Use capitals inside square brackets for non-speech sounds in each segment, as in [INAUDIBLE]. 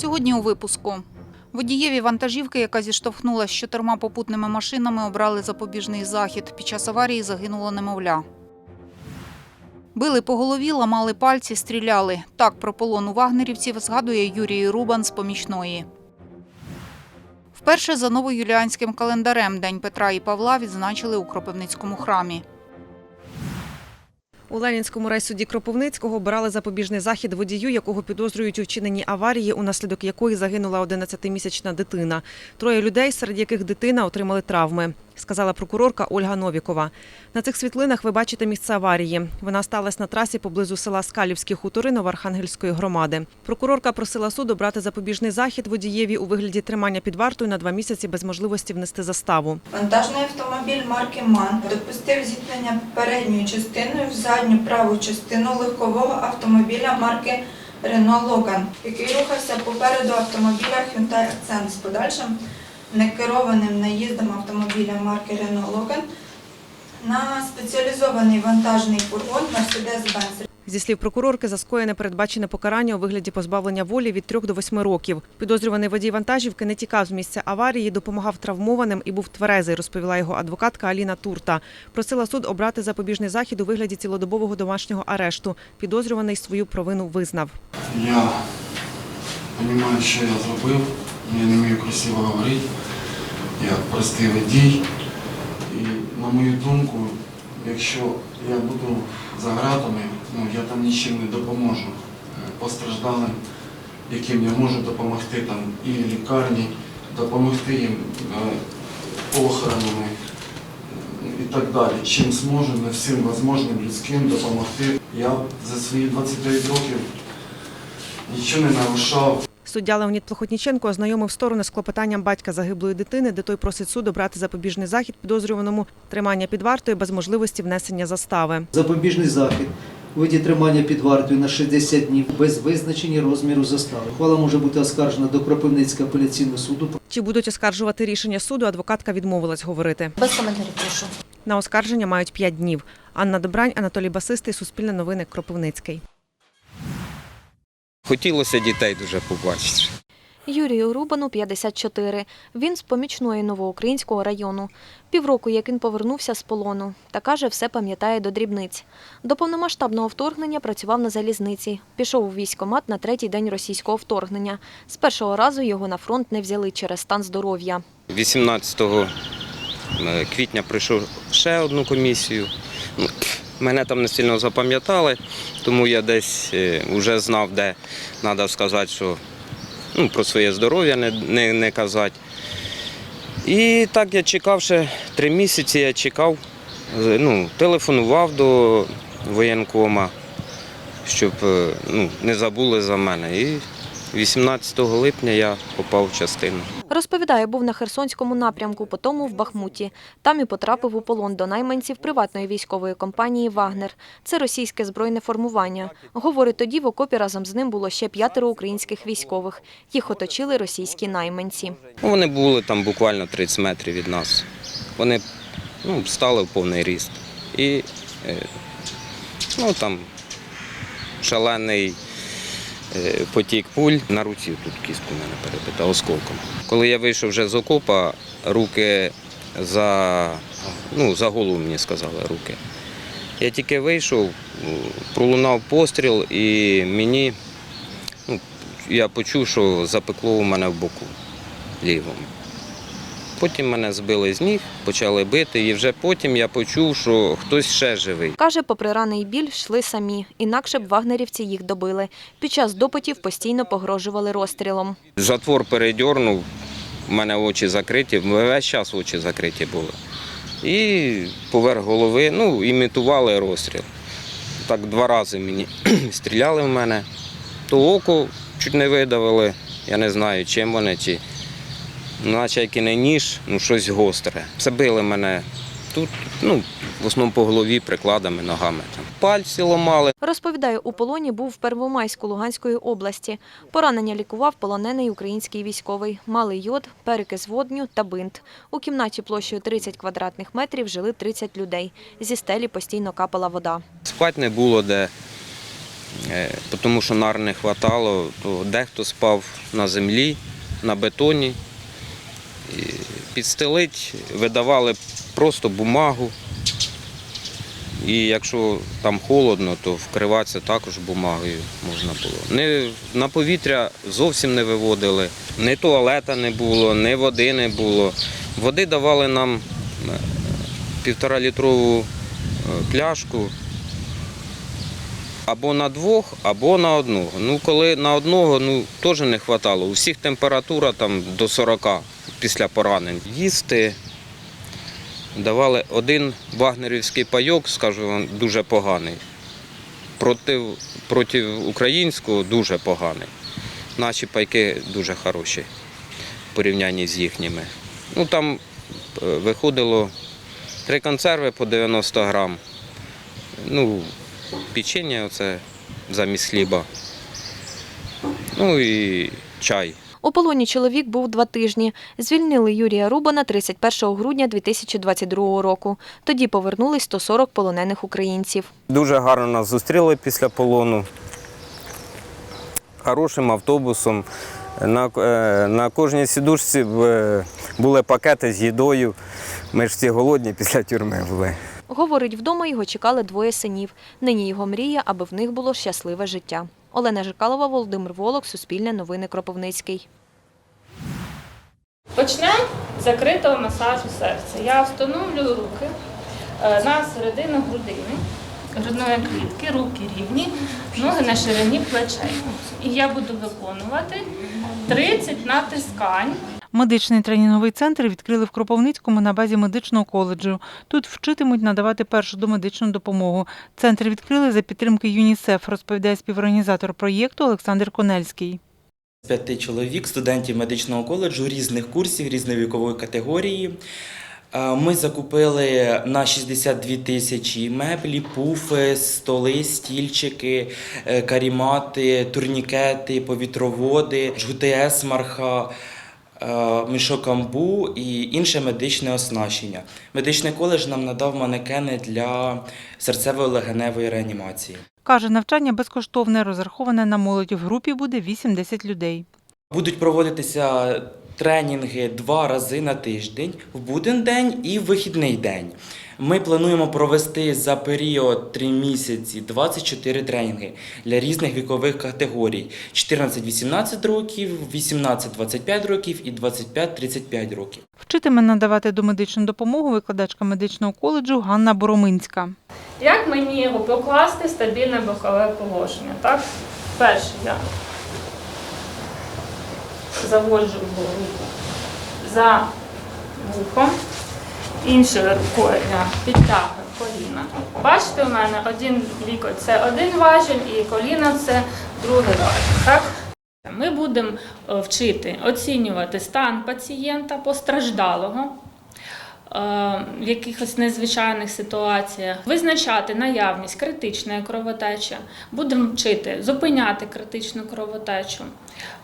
Сьогодні у випуску. Водієві вантажівки, яка зіштовхнулася з чотирма попутними машинами, обрали запобіжний захід. Під час аварії загинуло немовля. Били по голові, ламали пальці, стріляли. Так про полон у вагнерівців згадує Юрій Рубан з помічної. Вперше за новоюліанським календарем День Петра і Павла відзначили у Кропивницькому храмі. У Ленінському райсуді Кропивницького обирали запобіжний захід водію, якого підозрюють у вчиненні аварії, унаслідок якої загинула 11-місячна дитина. Троє людей, серед яких дитина отримали травми, сказала прокурорка Ольга Новікова. На цих світлинах ви бачите місце аварії. Вона сталася на трасі поблизу села Скалівські хутори Новоархангельської громади. Прокурорка просила суд обрати запобіжний захід водієві у вигляді тримання під вартою на два місяці без можливості внести заставу. Вантажний автомобіль марки МАН допустив зіткнення передньою частиною в задню праву частину легкового автомобіля марки Renault Logan, який рухався попереду автомобіля Hyundai Accent з подальшим некерованим наїздом автомобіля марки Renault Logan на спеціалізований вантажний фургон Mercedes-Benz Зі слів прокурорки, за скоєне передбачене покарання у вигляді позбавлення волі від 3 до 8 років. Підозрюваний водій вантажівки не тікав з місця аварії, допомагав травмованим і був тверезий, розповіла його адвокатка Аліна Турта. Просила суд обрати запобіжний захід у вигляді цілодобового домашнього арешту. Підозрюваний свою провину визнав. Я розумію, що я зробив. Я не вмію красиво говорити. Я простий водій. І на мою думку, якщо я буду за гратами, ну, я там нічим не допоможу е, постраждалим, яким я можу допомогти там і лікарні, допомогти їм е, похоронами е, і так далі. Чим зможу, не всім можливим людським допомогти. Я за свої 29 років нічого не нарушав. Суддя Леонід Плохотніченко ознайомив сторони з клопотанням батька загиблої дитини, де той просить суд обрати запобіжний захід підозрюваному тримання під вартою без можливості внесення застави. Запобіжний захід у виді тримання під вартою на 60 днів без визначення розміру застави. Ухвала може бути оскаржена до Кропивницького апеляційного суду Чи будуть оскаржувати рішення суду, адвокатка відмовилась говорити. Без коментарів, прошу. На оскарження мають 5 днів. Анна Добрань, Анатолій Басистий, Суспільне новини, Кропивницький. Хотілося дітей дуже побачити. Юрію Рубану 54. Він з помічної Новоукраїнського району. Півроку, як він повернувся з полону. Та каже, все пам'ятає до дрібниць. До повномасштабного вторгнення працював на залізниці. Пішов у військкомат на третій день російського вторгнення. З першого разу його на фронт не взяли через стан здоров'я. 18 квітня прийшов ще одну комісію. Мене там не сильно запам'ятали, тому я десь вже знав, де треба сказати, що ну, про своє здоров'я не, не, не казати. І так я чекав ще три місяці, я чекав, е, ну, телефонував до воєнкома, щоб е, ну, не забули за мене. І 18 липня я попав в частину. Розповідає, був на Херсонському напрямку, потім в Бахмуті. Там і потрапив у полон до найманців приватної військової компанії «Вагнер». Це російське збройне формування. Говорить, тоді в окопі разом з ним було ще п'ятеро українських військових. Їх оточили російські найманці. Ну, Вони були там буквально 30 метрів від нас. Вони ну, стали в повний ріст. І е, ну, там шалений потік пуль. На руці тут кістку мене перебита осколком. Коли я вийшов вже з окопа, руки за, ну, за голову мені сказали руки. Я тільки вийшов, ну, пролунав постріл і мені, ну, я почув, що запекло у мене в боку лівому. Потім мене збили з ніг, почали бити, і вже потім я почув, що хтось ще живий. Каже, попри рани й біль, йшли самі. Інакше б вагнерівці їх добили. Під час допитів постійно погрожували розстрілом. Затвор передьорнув, в мене очі закриті, весь час очі закриті були. І поверх голови ну, імітували розстріл. Так два рази мені [CLEARS THROAT] стріляли в мене, то око чуть не видавили, я не знаю, чим вони, чи наче як і не ніж, ну щось гостре. Це били мене тут, ну, в основному по голові, прикладами, ногами. Там. Пальці ламали. Розповідає, у полоні був в Первомайську Луганської області. Поранення лікував полонений український військовий. Малий йод, перекис водню та бинт. У кімнаті площею 30 квадратних метрів жили 30 людей. Зі стелі постійно капала вода. Спати не було де. е, тому що нар не вистачало, то дехто спав на землі, на бетоні. Підстелить, видавали просто бумагу. І якщо там холодно, то вкриватися також бумагою можна було. Не, на повітря зовсім не виводили, ні туалета не було, ні води не було. Води давали нам е, півтора літрову е, пляшку або на двох, або на одного. Ну, коли на одного, ну теж не вистачало. У всіх температура там до 40 після поранень. Їсти давали один вагнерівський пайок, скажу вам, дуже поганий. Проти, проти українського дуже поганий. Наші пайки дуже хороші в порівнянні з їхніми. Ну там е, виходило три консерви по 90 грам. Ну, печення оце замість хліба. Ну і чай. У полоні чоловік був два тижні. Звільнили Юрія Рубана 31 грудня 2022 року. Тоді повернулись 140 полонених українців. Дуже гарно нас зустріли після полону. Хорошим автобусом. На, е, на кожній сідушці е, були пакети з їдою. Ми ж всі голодні після тюрми були. Говорить, вдома його чекали двоє синів. Нині його мрія, аби в них було щасливе життя. Олена Жикалова, Володимир Волок, Суспільне новини Кропивницький. Почнемо з закритого масажу серця. Я встановлюю руки е, на середину грудини, грудної клітки, руки рівні, ноги на ширині плечей. І я буду виконувати 30 натискань. Медичний тренінговий центр відкрили в Кропивницькому на базі медичного коледжу. Тут вчитимуть надавати першу домедичну допомогу. Центр відкрили за підтримки ЮНІСЕФ, розповідає співорганізатор проєкту Олександр Конельський. П'яти чоловік, студентів медичного коледжу різних курсів, різної вікової категорії. Е, Ми закупили на 62 тисячі меблі, пуфи, столи, стільчики, е, карімати, турнікети, повітроводи, жгути смарха, е, мішок амбу і інше медичне оснащення. Медичний коледж нам надав манекени для серцево-легеневої реанімації. Каже, навчання безкоштовне, розраховане на молодь. В групі буде 8-10 людей. Будуть проводитися тренінги два рази на тиждень, в буден день і в вихідний день. Ми плануємо провести за період 3 місяці 24 тренінги для різних вікових категорій: 14-18 років, 18-25 років і 25-35 років. Вчитиме надавати домедичну допомогу викладачка медичного коледжу Ганна Бороминська. Як мені його покласти стабільне бокове положення? Так? Перше я заводжу руку за вухом, іншою рукою я підтягую коліна. Бачите, у мене один лікоть це один важіль, і коліна це другий важіль. Так? Ми будемо е, вчити оцінювати стан пацієнта постраждалого в якихось незвичайних ситуаціях, визначати наявність критичної кровотечі, будемо вчити зупиняти критичну кровотечу,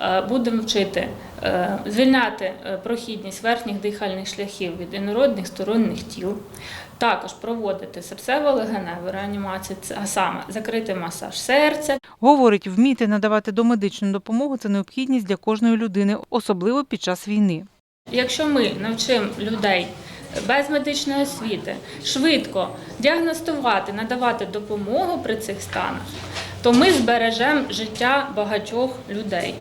е, будемо вчити е, звільняти е, прохідність верхніх дихальних шляхів від інородних сторонніх тіл. Також проводити серцево-легеневу реанімацію, а саме закритий масаж серця, Говорить, вміти надавати домедичну допомогу це необхідність для кожної людини, особливо під час війни. Якщо ми навчимо людей без медичної освіти швидко діагностувати, надавати допомогу при цих станах, то ми збережемо життя багатьох людей.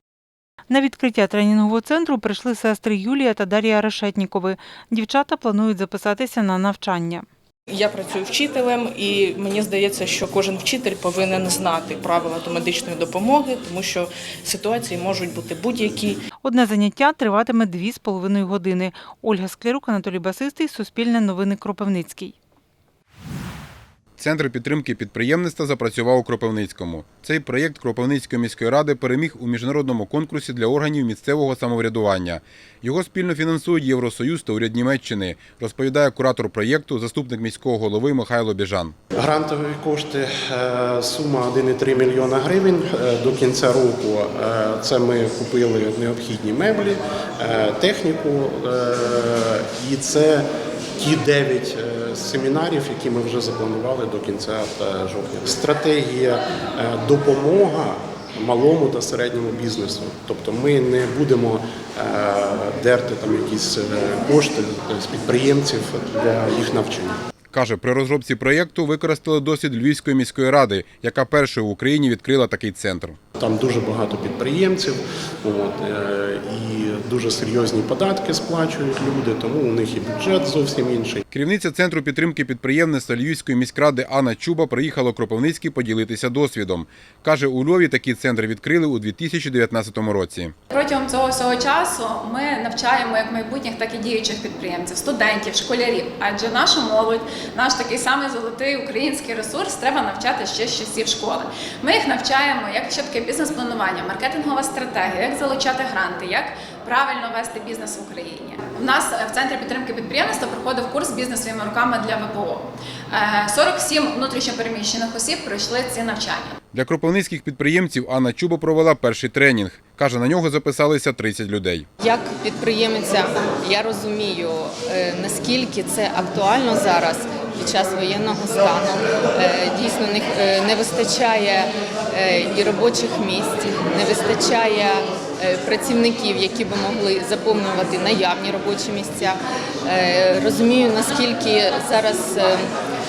На відкриття тренінгового центру прийшли сестри Юлія та Дар'я Решетнікови. Дівчата планують записатися на навчання. Я працюю вчителем, і мені здається, що кожен вчитель повинен знати правила до медичної допомоги, тому що ситуації можуть бути будь-які. Одне заняття триватиме дві з половиною години. Ольга Склярук, Анатолій Басистий, Суспільне новини Кропивницький. Центр підтримки підприємництва запрацював у Кропивницькому. Цей проєкт Кропивницької міської ради переміг у міжнародному конкурсі для органів місцевого самоврядування. Його спільно фінансують Євросоюз та уряд Німеччини, розповідає куратор проєкту, заступник міського голови Михайло Біжан. Грантові кошти е, сума 1,3 мільйона гривень. Е, До кінця року е, це ми купили необхідні меблі, техніку, і це ті 9 семінарів, які ми вже запланували до кінця е, жовтня. Стратегія е, допомога малому та середньому бізнесу. Тобто ми не будемо е, дерти там якісь кошти з підприємців для їх навчання. Каже, при розробці проєкту використали досвід Львівської міської ради, яка першою в Україні відкрила такий центр. Там дуже багато підприємців, от, е, і дуже серйозні податки сплачують люди, тому у них і бюджет зовсім інший. Керівниця центру підтримки підприємництва Львівської міськради Анна Чуба приїхала у Кропивницький поділитися досвідом. Каже, у Львові такий центр відкрили у 2019 році. Протягом цього всього часу ми навчаємо як майбутніх, так і діючих підприємців, студентів, школярів. Адже наша молодь, наш такий самий золотий український ресурс, треба навчати ще з часів школи. Ми їх навчаємо, як таке бізнес-планування, маркетингова стратегія, як залучати гранти, як правильно вести бізнес в Україні. У нас е, в центрі підтримки підприємництва проходив курс бізнес своїми руками для ВПО. Е, 47 внутрішньопереміщених осіб пройшли ці навчання. Для кропивницьких підприємців Анна Чуба провела перший тренінг. Каже, на нього записалися 30 людей. Як підприємиця, я розумію, е, наскільки це актуально зараз під час воєнного стану. Е, Дійсно, не- е, вистачає е, і робочих місць, не вистачає працівників, які би могли заповнювати наявні робочі місця. Розумію, наскільки зараз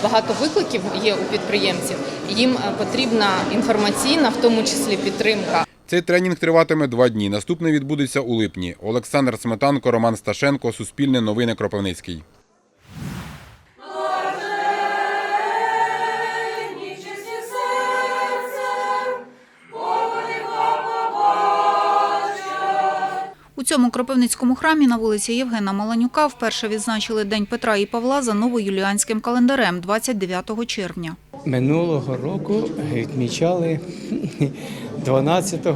багато викликів є у підприємців. Їм потрібна інформаційна, в тому числі підтримка. Цей тренінг триватиме два дні. Наступний відбудеться у липні. Олександр Сметанко, Роман Сташенко, Суспільне новини Кропивницький. Цьому кропивницькому храмі на вулиці Євгена Маланюка вперше відзначили День Петра і Павла за новоюліанським календарем 29 червня. Минулого року відмічали [LAUGHS] 12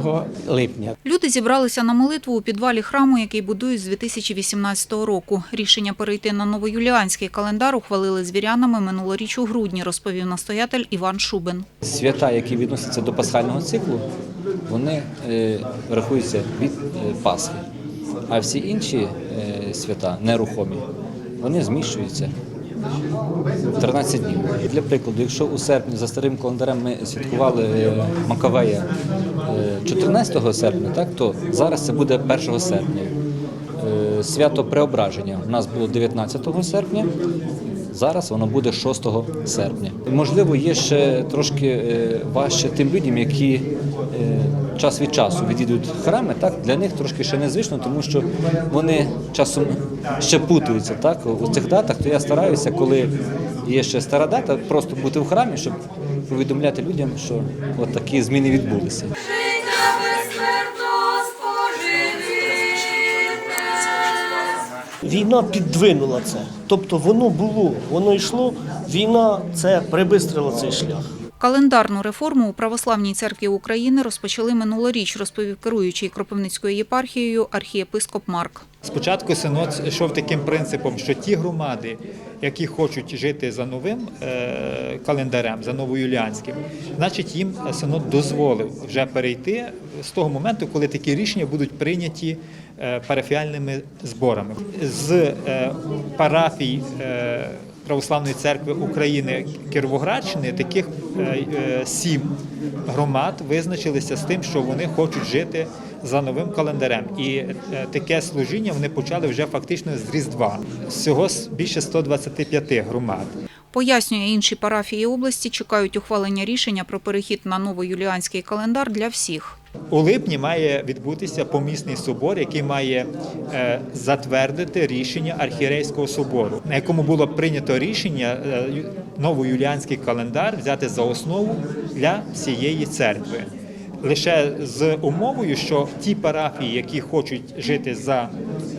липня. Люди зібралися на молитву у підвалі храму, який будують з 2018 року. Рішення перейти на новоюліанський календар ухвалили з вірянами минулоріч у грудні, розповів настоятель Іван Шубин. Свята, які відносяться до пасхального циклу, вони е, рахуються від е, Пасхи. А всі інші е, свята нерухомі, вони зміщуються 13 днів. Для прикладу, якщо у серпні за старим календарем ми святкували е, Макавея е, 14 серпня, так, то зараз це буде 1 серпня. Е, Свято Преображення у нас було 19 серпня, зараз воно буде 6 серпня. Можливо, є ще трошки е, важче тим людям, які е, час від часу відвідують храми. Так для них трошки ще незвично, тому що вони часом ще путаються. Так у цих датах, то я стараюся, коли є ще стара дата, просто бути в храмі, щоб повідомляти людям, що от такі зміни відбулися. Війна піддвинула це. Тобто воно було, воно йшло. Війна це прибистрила цей шлях. Календарну реформу у Православній церкві України розпочали минулоріч, розповів керуючий Кропивницькою єпархією архієпископ Марк. Спочатку синод йшов таким принципом, що ті громади, які хочуть жити за новим е, календарем, за новоюліанським, значить їм синод дозволив вже перейти з того моменту, коли такі рішення будуть прийняті е, парафіальними зборами. З е, парафій Православної церкви України Кіровоградщини таких е, е, сім громад визначилися з тим, що вони хочуть жити за новим календарем. І е, таке служіння вони почали вже фактично з Різдва. Всього більше 125 громад. Пояснює, інші парафії області чекають ухвалення рішення про перехід на новоюліанський календар для всіх. У липні має відбутися помісний собор, який має е, затвердити рішення архієрейського собору, на якому було прийнято рішення е, новоюліанський календар взяти за основу для всієї церкви. Лише з умовою, що ті парафії, які хочуть жити за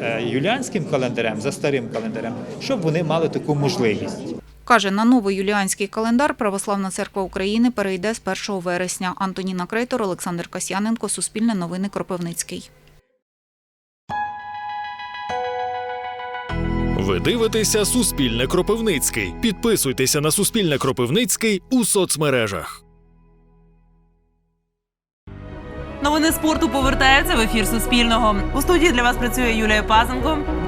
е, юліанським календарем, за старим календарем, щоб вони мали таку можливість. Каже, на новоюліанський календар Православна церква України перейде з 1 вересня. Антоніна Крейтор, Олександр Касьяненко, Суспільне новини Кропивницький. Ви дивитеся Суспільне Кропивницький. Підписуйтеся на Суспільне Кропивницький у соцмережах. Новини спорту повертаються в ефір Суспільного. У студії для вас працює Юлія Пазенко.